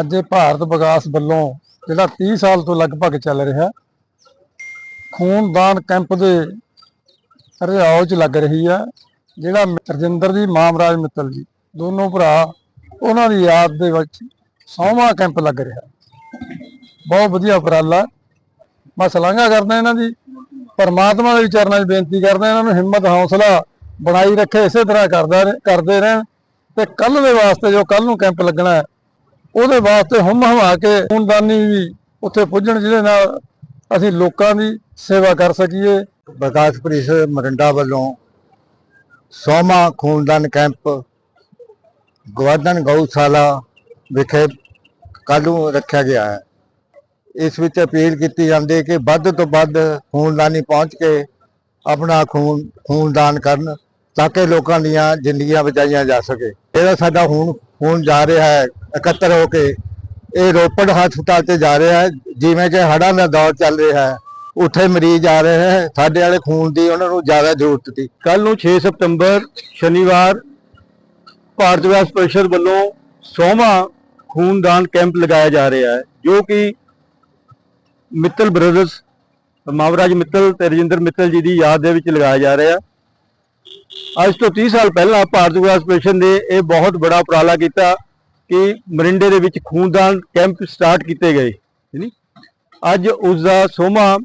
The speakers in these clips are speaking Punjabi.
ਅੱਜ ਇਹ ਭਾਰਤ ਵਿਕਾਸ ਵੱਲੋਂ ਜਿਹੜਾ 30 ਸਾਲ ਤੋਂ ਲਗਭਗ ਚੱਲ ਰਿਹਾ, ਖੂਨਦਾਨ ਕੈਂਪ ਦੇ ਰਿਆਉ ਚ ਲੱਗ ਰਹੀ ਹੈ, ਜਿਹੜਾ ਰਜਿੰਦਰ ਜੀ, ਮਾਮਰਾਜ ਮਿੱਤਲ ਜੀ, ਦੋਨੋਂ ਭਰਾ ਉਹਨਾਂ ਦੀ ਯਾਦ ਦੇ ਵਿੱਚ ਸੌਵਾਂ ਕੈਂਪ ਲੱਗ ਰਿਹਾ। ਬਹੁਤ ਵਧੀਆ ਉਪਰਾਲਾ। ਮੈਂ ਸਲਾਘਾ ਕਰਦਾ ਇਹਨਾਂ ਦੀ, ਪਰਮਾਤਮਾ ਦੇ ਚਰਨਾਂ 'ਚ ਬੇਨਤੀ ਕਰਦਾ ਇਹਨਾਂ ਨੂੰ ਹਿੰਮਤ, ਹੌਸਲਾ ਬਣਾਈ ਰੱਖੇ, ਇਸੇ ਤਰ੍ਹਾਂ ਕਰਦਾ ਕਰਦੇ ਰਹਿਣ ਤੇ ਕੱਲ ਦੇ ਵਾਸਤੇ ਜੋ ਕੱਲ ਨੂੰ ਕੈਂਪ ਲੱਗਣਾ ਉਹਦੇ ਵਾਸਤੇ ਹੁੰਮ ਹਮਾ ਕੇ ਖੂਨਦਾਨੀ ਵੀ ਉੱਥੇ ਪੁੱਜਣ, ਜਿਹਦੇ ਨਾਲ ਅਸੀਂ ਲੋਕਾਂ ਦੀ ਸੇਵਾ ਕਰ ਸਕੀਏ। ਵਿਕਾਸ ਪਰਿਸ਼ਦ ਮਰਿੰਡਾ ਵੱਲੋਂ ਸੋਮਾ ਖੂਨਦਾਨ ਕੈਂਪ ਗਵਰਧਨ ਗਊਸ਼ਾਲਾ ਵਿਖੇ ਕੱਲ੍ਹ ਰੱਖਿਆ ਗਿਆ ਹੈ। ਇਸ ਵਿੱਚ ਅਪੀਲ ਕੀਤੀ ਜਾਂਦੀ ਹੈ ਕਿ ਵੱਧ ਤੋਂ ਵੱਧ ਖੂਨਦਾਨੀ ਪਹੁੰਚ ਕੇ ਆਪਣਾ ਖੂਨ, ਖੂਨਦਾਨ ਕਰਨ। ਤਾਂ ਕਿ ਲੋਕਾਂ ਦੀਆਂ ਜ਼ਿੰਦਗੀਆਂ ਬਚਾਈਆਂ ਜਾ ਸਕੇ। ਇਹਦਾ ਸਾਡਾ ਹੁਣ ਹੁਣ ਜਾ ਰਿਹਾ ਹੈ, ਇਕੱਤਰ ਹੋ ਕੇ, ਇਹ ਰੋਪੜ ਹਸਪਤਾਲ ਤੇ ਜਾ ਰਿਹਾ ਹੈ, ਜਿਵੇਂ ਕਿ ਹੜ੍ਹਾਂ ਦਾ ਦੌਰ ਚੱਲ ਰਿਹਾ ਹੈ। ਉੱਥੇ ਮਰੀਜ਼ ਆ ਰਹੇ ਹੈ, ਸਾਡੇ ਵਾਲੇ ਖੂਨ ਦੀ ਉਹਨਾਂ ਨੂੰ ਜ਼ਿਆਦਾ ਜ਼ਰੂਰਤ ਸੀ। ਕੱਲ ਨੂੰ 6 ਸਤੰਬਰ, ਸ਼ਨੀਵਾਰ, ਭਾਰਤ ਵਿਕਾਸ ਪਰਿਸ਼ਦ ਵੱਲੋਂ 100ਵਾਂ ਖੂਨਦਾਨ ਕੈਂਪ ਲਗਾਇਆ ਜਾ ਰਿਹਾ ਹੈ, ਜੋ ਕਿ ਮਿੱਤਲ ਬ੍ਰਦਰਸ, ਮਾਵਰਾਜ ਮਿੱਤਲ ਤੇ ਰਜਿੰਦਰ ਮਿੱਤਲ ਜੀ ਦੀ ਯਾਦ ਦੇ ਵਿੱਚ ਲਗਾਇਆ ਜਾ ਰਿਹਾ। ਅੱਜ ਤੋਂ 30 ਸਾਲ ਪਹਿਲਾਂ ਭਾਰਤ ਵਿਕਾਸ ਪਰਿਸ਼ਦ ਨੇ ਇਹ ਬਹੁਤ ਬੜਾ ਉਪਰਾਲਾ ਕੀਤਾ ਕਿ ਮਰਿੰਡੇ ਦੇ ਵਿੱਚ ਖੂਨਦਾਨ ਕੈਂਪ ਸਟਾਰਟ ਕੀਤੇ ਗਏ ਨਹੀਂ ਅੱਜ ਉਸ ਦਾ 100ਵਾਂ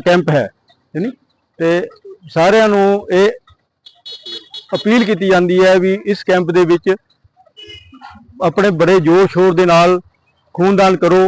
ਕੈਂਪ ਹੈ ਨਹੀਂ ਤੇ ਸਾਰਿਆਂ ਨੂੰ ਇਹ ਅਪੀਲ ਕੀਤੀ ਜਾਂਦੀ ਹੈ ਵੀ ਇਸ ਕੈਂਪ ਦੇ ਵਿੱਚ ਆਪਣੇ ਬੜੇ ਜੋਰ ਸ਼ੋਰ ਦੇ ਨਾਲ ਖੂਨਦਾਨ ਕਰੋ